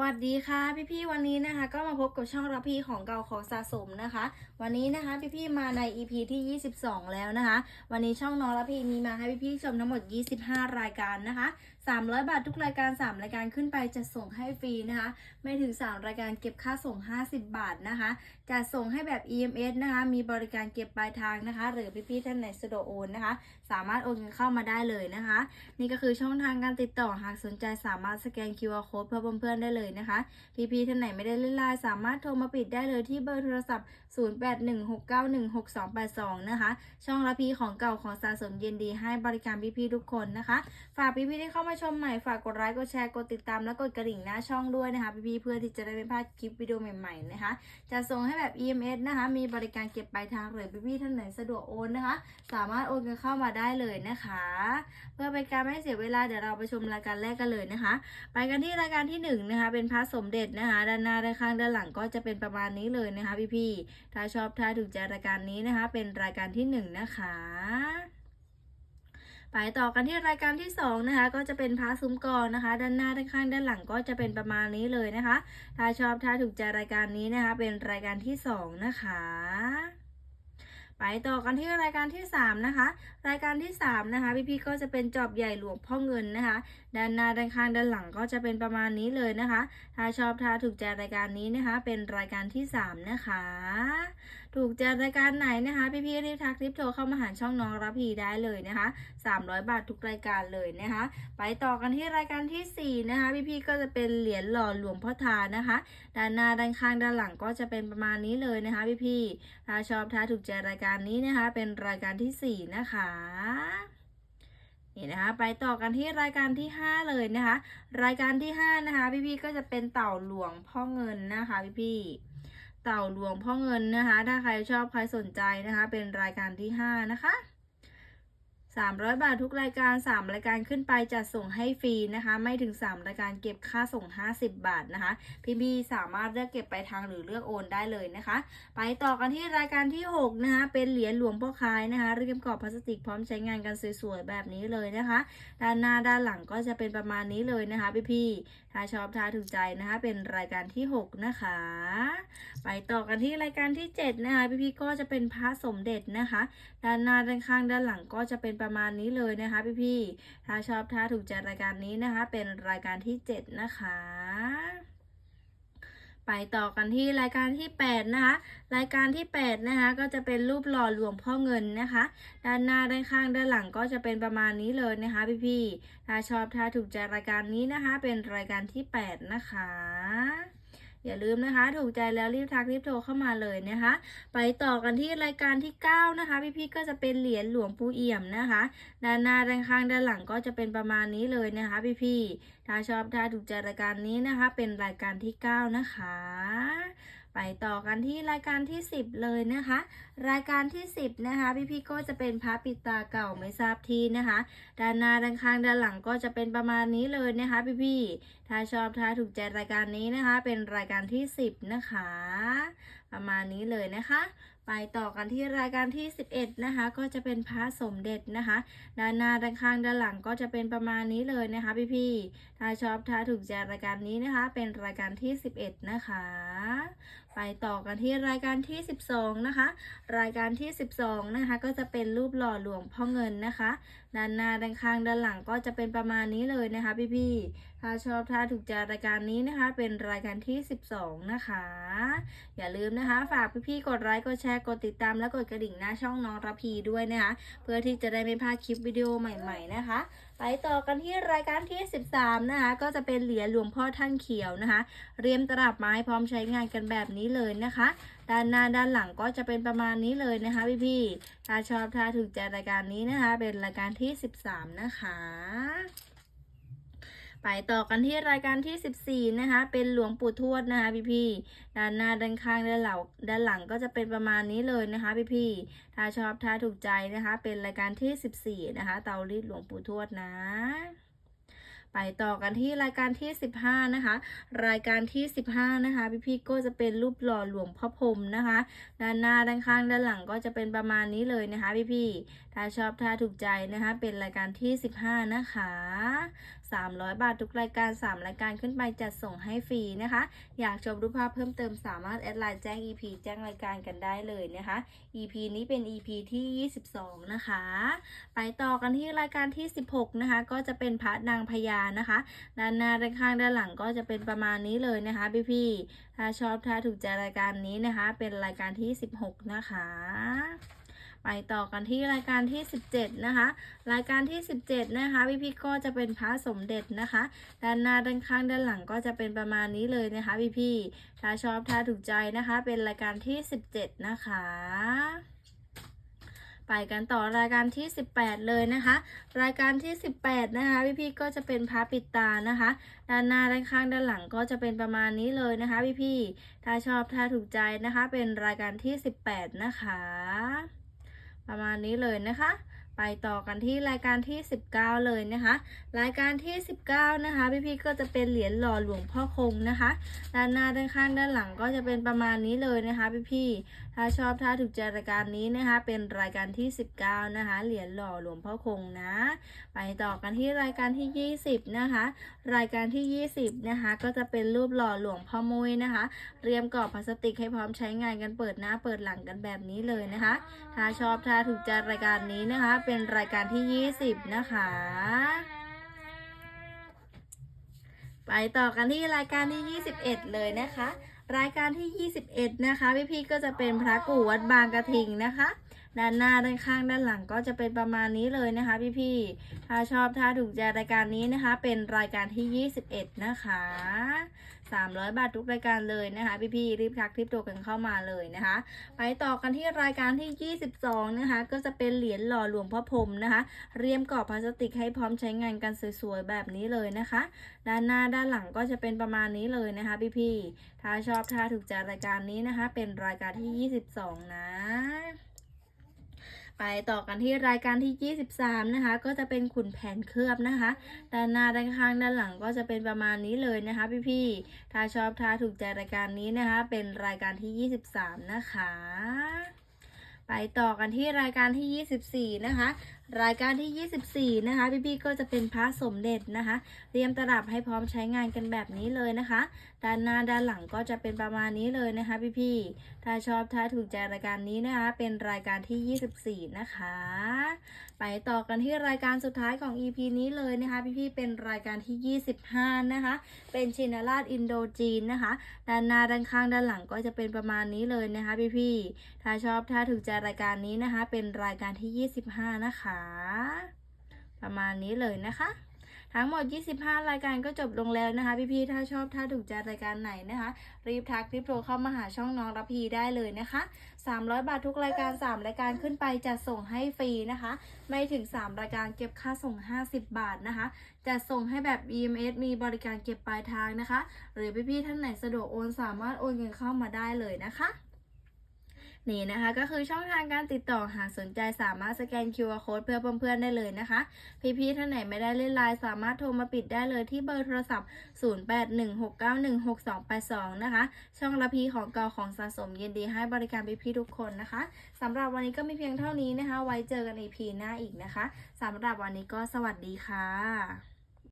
สวัสดีค่ะพี่ๆวันนี้นะคะ ก็มาพบกับช่องรับพี่ของเก่าของสะสมนะคะ วันนี้นะคะพี่ๆมาใน EP ที่ 22 แล้วนะคะ วันนี้ช่องน้องรับพี่มีมาให้พี่ๆชมทั้งหมด 25 รายการนะคะ 300 บาททุกรายการ 3 รายการขึ้นไปจะส่งให้ฟรีนะคะ ไม่ถึง 3 รายการเก็บค่าส่ง 50 บาทนะคะจะส่งให้แบบ EMS นะคะ มีบริการเก็บปลายทางนะคะ หรือพี่ๆท่านไหนสะดวกโอนนะคะ สามารถโอนเงินเข้ามาได้เลยนะคะ นี่ก็คือช่องทางการติดต่อหากสนใจสามารถสแกน QR code เพื่อเพื่อนๆได้เลยนะคะ พี่ๆท่านไหนไม่ได้เล่นไลน์สามารถโทรมาปิดได้เลยที่เบอร์โทรศัพท์ 0816916282 นะคะ ช่องละพีของเก่าของสะสมเย็นดีให้บริการพี่ๆทุกคนนะคะ ฝากพี่ๆที่เข้ามาชมใหม่ฝากกดไลค์กดแชร์กดติดตามและกดกระดิ่งหน้าช่องด้วยนะคะพี่ๆเพื่อที่จะได้ไม่พลาดคลิปวิดีโอใหม่ๆนะคะ จะส่งให้แบบ EMS นะคะ มีบริการเก็บปลายทางหรือพี่ๆท่านไหนสะดวกโอนนะคะ สามารถโอนเงินเข้ามาได้เลยนะคะ เพื่อเป็นการไม่เสียเวลาเดี๋ยวเราไปชมรายการแรกกันเลยนะคะ ไปกันที่รายการที่หนึ่งนะคะเป็นพระสมเด็จนะคะด้านหน้าด้านข้างด้านหลังก็จะเป็นประมาณนี้เลยนะคะพี่ๆถ้าชอบถ้าถูกใจรายการนี้นะคะ เป็นรายการที่หนึ่งนะคะ ไปต่อกันที่รายการที่สองนะคะก็จะเป็นพระซุ้มกอนะคะ ด้านหน้าด้านข้างด้านหลังก็จะเป็นประมาณนี้เลยนะคะ ถ้าชอบถ้าถูกใจรายการนี้นะคะ เป็นรายการที่สองนะคะไปต่อกันที่รายการที่ 3 นะคะ รายการที่ 3 นะคะ พี่ๆก็จะเป็นจอบใหญ่หลวงพ่อเงินนะคะ ด้านหน้าด้านข้างด้านหลังก็จะเป็นประมาณนี้เลยนะคะ ถ้าชอบถ้าถูกใจรายการนี้นะคะ เป็นรายการที่ 3 นะคะถูกใจรายการไหนนะคะ พี่ๆรีบทักรีบโทรเข้ามาหาช่องน้องรับพีได้เลยนะคะ 300 บาททุกรายการเลยนะคะ ไปต่อกันที่รายการที่ 4 นะคะ พี่ๆก็จะเป็นเหรียญหล่อหลวงพ่อทานะคะ ด้านหน้าด้านข้างด้านหลังก็จะเป็นประมาณนี้เลยนะคะ พี่ๆถ้าชอบถ้าถูกใจรายการนี้นะคะ เป็นรายการที่ 4 นะคะนี่นะคะไปต่อกันที่รายการที่ 5 เลยนะคะ รายการที่ 5 นะคะ พี่ๆก็จะเป็นเต่าหลวงพ่อเงินนะคะ พี่ๆ เต่าหลวงพ่อเงินนะคะ ถ้าใครชอบใครสนใจนะคะ เป็นรายการที่ 5 นะคะ 300 บาททุกรายการ 3 รายการขึ้นไปจัดส่งให้ฟรีนะคะ ไม่ถึง 3 รายการเก็บค่าส่ง 50 บาทนะคะ พี่บีสามารถเลือกเก็บไปทางหรือเลือกโอนได้เลยนะคะ ไปต่อกันที่รายการที่ 6 นะคะ เป็นเหรียญหลวงพ่อคายนะคะเรียมกรอบพลาสติกพร้อมใช้งานกันสวยๆแบบนี้เลยนะคะ ด้านหน้าด้านหลังก็จะเป็นประมาณนี้เลยนะคะ พี่ๆถ้าชอบถ้าถูกใจนะคะ เป็นรายการที่ 6 นะคะ ไปต่อกันที่รายการที่ 7 นะคะ พี่ๆก็จะเป็นพระสมเด็จนะคะ ด้านหน้าด้านข้างด้านหลังก็จะเป็นประมาณนี้เลยนะคะพี่ๆ ถ้าชอบถ้าถูกใจรายการนี้นะคะ เป็นรายการที่ 7 นะคะ ไปต่อกันที่รายการที่ 8 นะคะ รายการที่ 8 นะคะ ก็จะเป็นรูปหล่อหลวงพ่อเงินนะคะ ด้านหน้าด้านข้างด้านหลังก็จะเป็นประมาณนี้เลยนะคะพี่ๆ ถ้าชอบถ้าถูกใจรายการนี้นะคะ เป็นรายการที่ 8 นะคะ อย่าลืมนะคะ ถูกใจแล้วรีบทักรีบโทรเข้ามาเลยนะคะ ไปต่อกันที่รายการที่ 9 นะคะ พี่ๆก็จะเป็นเหรียญหลวงปู่เอี่ยมนะคะ ด้านหน้าด้านข้างด้านหลังก็จะเป็นประมาณนี้เลยนะคะ พี่ๆถ้าชอบถ้าถูกใจรายการนี้นะคะ เป็นรายการที่ 9 นะคะ ไปต่อกันที่รายการที่ 10 เลยนะคะ รายการที่ 10นะคะพี่ๆก็จะเป็นพระปิดตาเก่าไม่ทราบที่นะคะ ด้านหน้าด้านข้างด้านหลังก็จะเป็นประมาณนี้เลยนะคะพี่ๆถ้าชอบถ้าถูกใจรายการนี้นะคะ เป็นรายการที่ 10 นะคะ ประมาณนี้เลยนะคะ ไปต่อกันที่รายการที่ 11 นะคะ ก็จะเป็นพระสมเด็จนะคะ ด้านหน้าด้านข้างด้านหลังก็จะเป็นประมาณนี้เลยนะคะพี่ๆถ้าชอบถ้าถูกใจรายการนี้นะคะ เป็นรายการที่ 11 นะคะ ไปต่อกันที่รายการที่ 12 นะคะ รายการที่ 12 นะคะ ก็จะเป็นรูปหล่อหลวงพ่อเงินนะคะด้านหน้าด้านข้างด้านหลังก็จะเป็นประมาณนี้เลยนะคะพี่ๆ ถ้าชอบถ้าถูกใจรายการนี้นะคะ เป็นรายการที่ 12 นะคะ อย่าลืมนะคะ ฝากพี่ๆ กดไลค์ กดแชร์ กดติดตาม และกดกระดิ่งหน้าช่องน้องระพีด้วยนะคะ เพื่อที่จะได้ไม่พลาดคลิปวิดีโอใหม่ๆนะคะ ไปต่อกันที่รายการที่ 13 นะคะ ก็จะเป็นเหรียญหลวงพ่อท่านเขียวนะคะ เรียมตลับไม้พร้อมใช้งานกันแบบนี้เลยนะคะ ด้านหน้าด้านหลังก็จะเป็นประมาณนี้เลยนะคะพี่ๆถ้าชอบถ้าถูกใจรายการนี้นะคะ เป็นรายการที่ 13 นะคะไปต่อกันที่รายการที่ 14 นะคะ เป็นหลวงปู่ทวดนะคะพี่ๆด้านหน้าด้านข้างด้านหลังด้านหลังก็จะเป็นประมาณนี้เลยนะคะพี่ๆถ้าชอบถ้าถูกใจนะคะ เป็นรายการที่ 14 นะคะ เตารีดหลวงปู่ทวดนะ ไปต่อกันที่รายการที่ 15 นะคะ รายการที่ 15 นะคะ พี่ๆก็จะเป็นรูปหล่อหลวงพ่อพรมนะคะ ด้านหน้าด้านข้างด้านหลังก็จะเป็นประมาณนี้เลยนะคะ พี่ๆถ้าชอบถ้าถูกใจนะคะ เป็นรายการที่ 15 นะคะ 300 บาททุกรายการ 3 รายการขึ้นไปจัดส่งให้ฟรีนะคะ อยากชมรูปภาพเพิ่มเติมสามารถแอดไลน์แจ้ง EP แจ้งรายการกันได้เลยนะคะ EP นี้เป็น EP ที่ 22 นะคะ ไปต่อกันที่รายการที่ 16 นะคะ ก็จะเป็นพระนางพญานะคะ ด้านหน้าด้านข้างด้านหลังก็จะเป็นประมาณนี้เลยนะคะ พี่ๆถ้าชอบถ้าถูกใจรายการนี้นะคะ เป็นรายการที่ 16 นะคะไปต่อกันที่รายการที่ 17 นะคะ รายการที่ 17 นะคะ พี่พี่ก็จะเป็นพระสมเด็จนะคะ ด้านหน้าด้านข้างด้านหลังก็จะเป็นประมาณนี้เลยนะคะ พี่พี่ถ้าชอบถ้าถูกใจนะคะ เป็นรายการที่ 17 นะคะ ไปกันต่อรายการที่ 18 เลยนะคะ รายการที่ 18 นะคะพี่พี่ก็จะเป็นพระปิดตานะคะ ด้านหน้าด้านข้างด้านหลังก็จะเป็นประมาณนี้เลยนะคะพี่พี่ถ้าชอบถ้าถูกใจนะคะ เป็นรายการที่ 18 นะคะ ประมาณนี้เลยนะคะไปต่อกันที่รายการที่ 19 เลยนะคะ รายการที่ 19 นะคะ พี่ๆก็จะเป็นเหรียญหล่อหลวงพ่อคงนะคะ ด้านหน้าด้านข้างด้านหลังก็จะเป็นประมาณนี้เลยนะคะ พี่ๆ ถ้าชอบถ้าถูกใจรายการนี้นะคะ เป็นรายการที่ 19 นะคะ เหรียญหล่อหลวงพ่อคงนะ ไปต่อกันที่รายการที่ 20 นะคะ รายการที่ 20 นะคะ ก็จะเป็นรูปหล่อหลวงพ่อมุ้ยนะคะเรียมกรอบพลาสติกให้พร้อมใช้งานกันเปิดหน้าเปิดหลังกันแบบนี้เลยนะคะ ถ้าชอบถ้าถูกใจรายการนี้นะคะ เป็นรายการที่ 20 นะคะไปต่อกันที่รายการที่ 21 เลยนะคะ รายการที่ 21 นะคะ พี่ๆก็จะเป็นพระกู่วัดบางกระทิงนะคะ ด้านหน้าด้านข้างด้านหลังก็จะเป็นประมาณนี้เลยนะคะ พี่ๆถ้าชอบถ้าถูกใจรายการนี้นะคะ เป็นรายการที่ 21 นะคะ 300 บาททุกรายการเลยนะคะ พี่ๆรีบทักรีบโทรกันเข้ามาเลยนะคะ ไปต่อกันที่รายการที่ 22 นะคะ ก็จะเป็นเหรียญหล่อหลวงพ่อพรมนะคะ เรียมกรอบพลาสติกให้พร้อมใช้งานกันสวยๆแบบนี้เลยนะคะ ด้านหน้าด้านหลังก็จะเป็นประมาณนี้เลยนะคะ พี่ๆถ้าชอบถ้าถูกใจรายการนี้นะคะ เป็นรายการที่ 22 นะ ไปต่อกันที่รายการที่ 23 นะคะ ก็จะเป็นขุนแผนเคลือบนะคะ ด้านหน้าด้านข้างด้านหลังก็จะเป็นประมาณนี้เลยนะคะ พี่ๆ ถ้าชอบถ้าถูกใจรายการนี้นะคะ เป็นรายการที่ 23 นะคะ ไปต่อกันที่รายการที่ 24 นะคะ รายการที่ 24 นะคะ พี่ๆก็จะเป็นพระสมเด็จนะคะ เตรียมตลับให้พร้อมใช้งานกันแบบนี้เลยนะคะ ด้านหน้าด้านหลังก็จะเป็นประมาณนี้เลยนะคะ พี่ๆถ้าชอบถ้าถูกใจรายการนี้นะคะ เป็นรายการที่ 24 นะคะ ไปต่อกันที่รายการสุดท้ายของ EP นี้เลยนะคะ พี่ๆเป็นรายการที่ 25 นะคะ เป็นชินาราชอินโดจีนนะคะ ด้านหน้าด้านข้างด้านหลังก็จะเป็นประมาณนี้เลยนะคะ พี่ๆถ้าชอบถ้าถูกใจรายการนี้นะคะ เป็นรายการที่ 25 นะคะประมาณนี้เลยนะคะ ทั้งหมด 25 รายการก็จบลงแล้วนะคะ พี่ๆ ถ้าชอบถ้าถูกใจรายการไหนนะคะ รีบทักรีบโทรเข้ามาหาช่องน้องรับพีได้เลยนะคะ 300 บาททุกรายการ 3 รายการขึ้นไปจะส่งให้ฟรีนะคะ ไม่ถึง 3 รายการเก็บค่าส่ง 50 บาทนะคะจะส่งให้แบบ EMS มีบริการเก็บปลายทางนะคะ หรือพี่ๆท่านไหนสะดวกโอนสามารถโอนเงินเข้ามาได้เลยนะคะ นี่นะคะก็คือช่องทางการติดต่อหากสนใจสามารถสแกน QR code เพื่อเพื่อนๆได้เลยนะคะ พี่ๆท่านไหนไม่ได้เล่นไลน์สามารถโทรมาปิดได้เลยที่เบอร์โทรศัพท์ 0816916282 นะคะ ช่องละพีของเก่าของสะสมยินดีให้บริการพี่ๆทุกคนนะคะสำหรับวันนี้ก็มีเพียงเท่านี้นะคะ ไว้เจอกันอีพีหน้าอีกนะคะสำหรับวันนี้ก็สวัสดีค่ะ